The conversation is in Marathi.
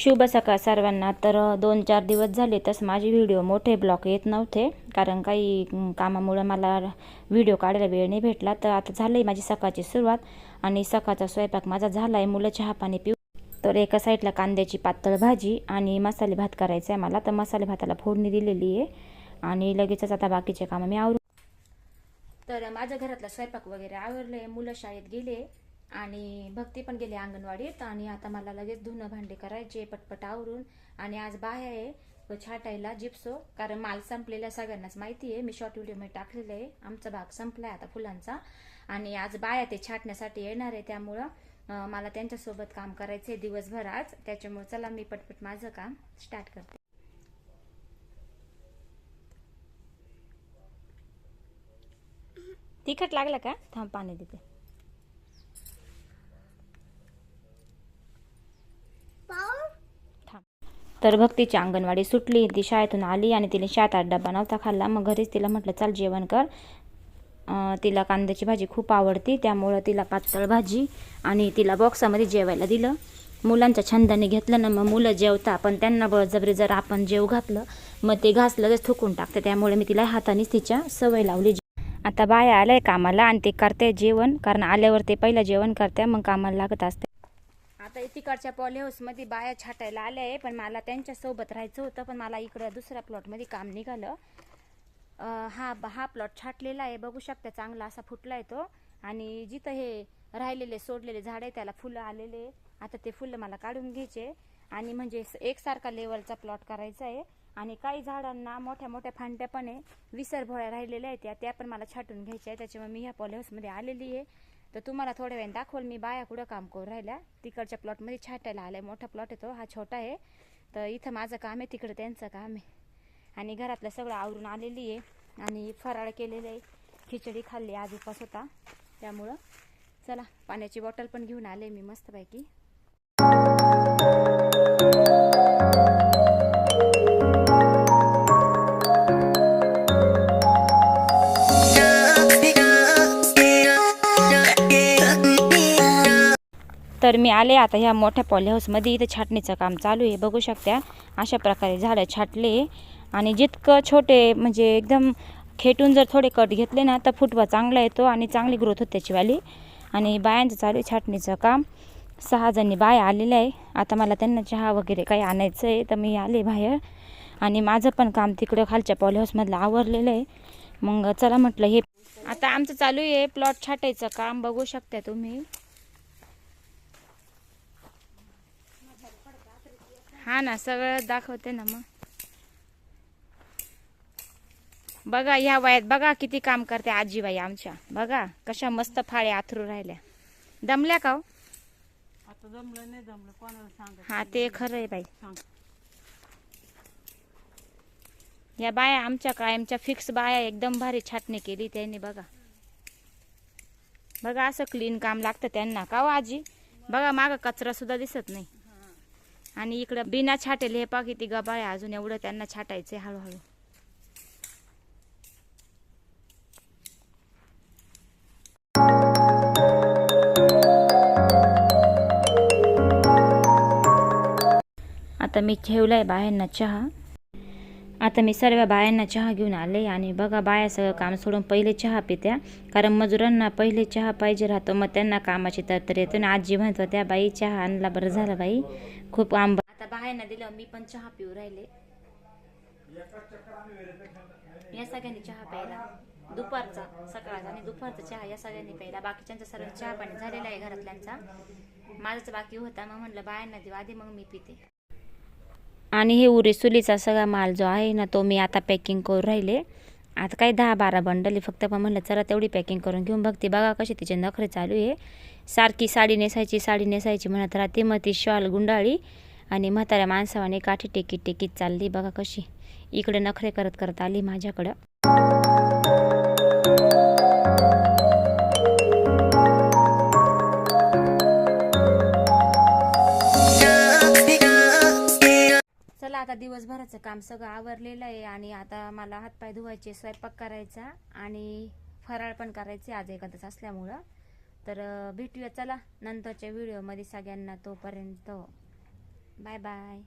शुभ सकाळ सर्वांना. तर दोन चार दिवस झाले तसं माझे व्हिडिओ मोठे ब्लॉक येत नव्हते. कारण काही कामामुळं मला व्हिडिओ काढायला वेळ नाही भेटला. तर आता झालं आहे माझी सकाळची सुरुवात. आणि सकाळचा स्वयंपाक माझा झाला आहे मुलं चहा पाणी पिऊ. तर एका साईडला कांद्याची पातळ भाजी आणि मसाले भात करायचा आहे मला. तर मसाले भाताला फोडणी दिलेली आहे. आणि लगेचच आता बाकीचे कामं मी आवरू तर माझ्या घरातला स्वयंपाक वगैरे आवरले मुलं शाळेत गेले. आणि भक्ती पण गेली अंगणवाडीत आणि आता मला लगेच धुणं भांडे करायचे पटपट आवरून. आणि आज बाहेर आहे छाटायला जिप्सो. कारण माल संपलेला सगळ्यांनाच माहिती आहे. मी शॉर्ट व्हिडिओमध्ये टाकलेलं आहे. आमचा भाग संपलाय आता फुलांचा. आणि आज बाया ते छाटण्यासाठी येणार आहे. त्यामुळं मला त्यांच्यासोबत काम करायचं आहे दिवसभर आज. त्याच्यामुळे चला मी पटपट माझं काम स्टार्ट करते. तिखट लागलं का? थांब पाणी देते. तर भक्तीची अंगणवाडी सुटली ती शाळेतून आली आणि तिने सात आठ डबा नव्हता खाल्ला. मग घरीच तिला म्हटलं चाल जेवण कर. तिला कांद्याची भाजी खूप आवडती त्यामुळं तिला पातळ भाजी आणि तिला बॉक्सामध्ये जेवायला दिलं. मुलांच्या छंदाने घेतलं ना मग मुलं जेवता पण त्यांना बळजबरी जर आपण जेव घातलं मग ते घास लगेच थुकून टाकते. त्यामुळे मी तिला हातानेच तिच्या सवय लावली. आता बाया आल्या कामाला आणि ते करते जेवण कारण आल्यावर ते पहिलं जेवण करते मग कामाला लागत असते आता तिकडच्या पॉली हाऊसमध्ये बाया छाटायला आल्या आहे पण मला त्यांच्यासोबत राहायचं होतं पण मला इकडं दुसऱ्या प्लॉटमध्ये काम निघालं. हा हा प्लॉट छाटलेला आहे बघू शकता चांगला असा फुटला आहे तो. आणि जिथं हे राहिलेले सोडलेले झाड आहे त्याला फुलं आलेले आता ते फुलं मला काढून घ्यायचे आणि म्हणजे स- एकसारखा लेवलचा प्लॉट करायचा आहे. आणि काही झाडांना मोठ्या मोठ्या फांद्या पण आहे. विसरभोळ्या राहिलेल्या आहेत त्या त्या पण मला छाटून घ्यायच्या आहे. त्याच्यामुळे मी ह्या पॉली हाऊसमध्ये आलेली आहे. तर तुम्हाला थोड्या वेळ दाखवल मी बाया कुठं काम करून राहिल्या. तिकडच्या प्लॉटमध्ये छाटायला आलाय मोठा प्लॉट आहे तो हा छोटा आहे. तर इथं माझं काम आहे तिकडं त्यांचं काम आहे. आणि घरातलं सगळं आवरून आलेली आहे. आणि फराळ केलेलं आहे खिचडी खाल्ली आज उपास होता. त्यामुळं चला पाण्याची बॉटल पण घेऊन आले मी मस्तपैकी. तर मी आले आता ह्या मोठ्या पॉलीहाऊसमध्ये इथं छाटणीचं काम चालू आहे. बघू शकता अशा प्रकारे झाडं छाटले. आणि जितकं छोटे म्हणजे एकदम खेटून जर थोडे कट घेतले ना तर फुटवा चांगला येतो आणि चांगली ग्रोथ होते त्याचीवाली. आणि बायांचं चालू आहे छाटणीचं काम. सहा जणी बाया आलेल्या आहे. आता मला त्यांना चहा वगैरे काही आणायचं आहे तर मी आले बाहेर. आणि माझं पण काम तिकडं खालच्या पॉलीहाऊसमधलं आवरलेलं आहे. मग चला म्हटलं हे. आता आमचं चालू आहे. प्लॉट छाटायचं काम. बघू शकता तुम्ही. हा ना सगळं दाखवते ना मग. बघा ह्या वयात बघा किती काम करते आजीबाई आमच्या. बघा कशा मस्त फाळे आथरू राहिल्या. दमल्या का हो? आता जमलं नाही जमलं कोणाला हा ते खरं आहे बाई. या बाया आमच्या कायमच्या फिक्स बाया एकदम भारी छाटणी केली त्यांनी बघा. बघा असं क्लीन काम लागतं त्यांना. का हो आजी? बघा मागं कचरा सुद्धा दिसत नाही. आणि इकडं बिना छाटेल हे पा किती गबाळ आहे अजून एवढं त्यांना छाटायचंय हळूहळू. आता मी ठेवलाय बायांना चहा. आता मी सर्व बायांना चहा घेऊन आले आणि बघा बाया सगळं काम सोडून पहिले चहा पित्या. कारण मजुरांना पहिले चहा पाहिजे राहतो मग त्यांना कामाची तरतर येतो. आणि आजी म्हणत होत्या बाई चहा आणला बरं झालं बाई खूप आंबा. आता बायांना दिलं मी पण चहा पिऊ राहिले. या सगळ्यांनी चहा प्यायला. दुपारचा सकाळचा आणि दुपारचा चहा या सगळ्यांनी प्यायला. बाकीच्यांचा सर्व चहा पाणी झालेला आहे घरातल्यांचा. माझाच बाकी होता मग म्हणलं बायांना देऊ आधी मग मी पिते. आणि हे उरेसुलीचा सगळा माल जो आहे ना तो मी आता पॅकिंग करून राहिले. आता काय दहा बारा बंडली फक्त पण म्हणलं चला तेवढी पॅकिंग करून घेऊन बघते. बघा कशी तिचे नखरे चालू आहे. सारखी साडी नेसायची साडी नेसायची म्हणत राहते. मग ती शॉल गुंडाळी आणि म्हाताऱ्या माणसावाने काठी टेकीत टेकीत चालली. बघा कशी इकडे नखरे करत करत आली माझ्याकडं. आता दिवसभराचं काम सगळं आवरलेलं आहे आणि आता मला हातपाय धुवायचे स्वयंपाक करायचा आणि फराळ पण करायचे आज एखादंच असल्यामुळं. तर भेटूया चला नंतरच्या व्हिडिओमध्ये सगळ्यांना तोपर्यंत. Bye bye.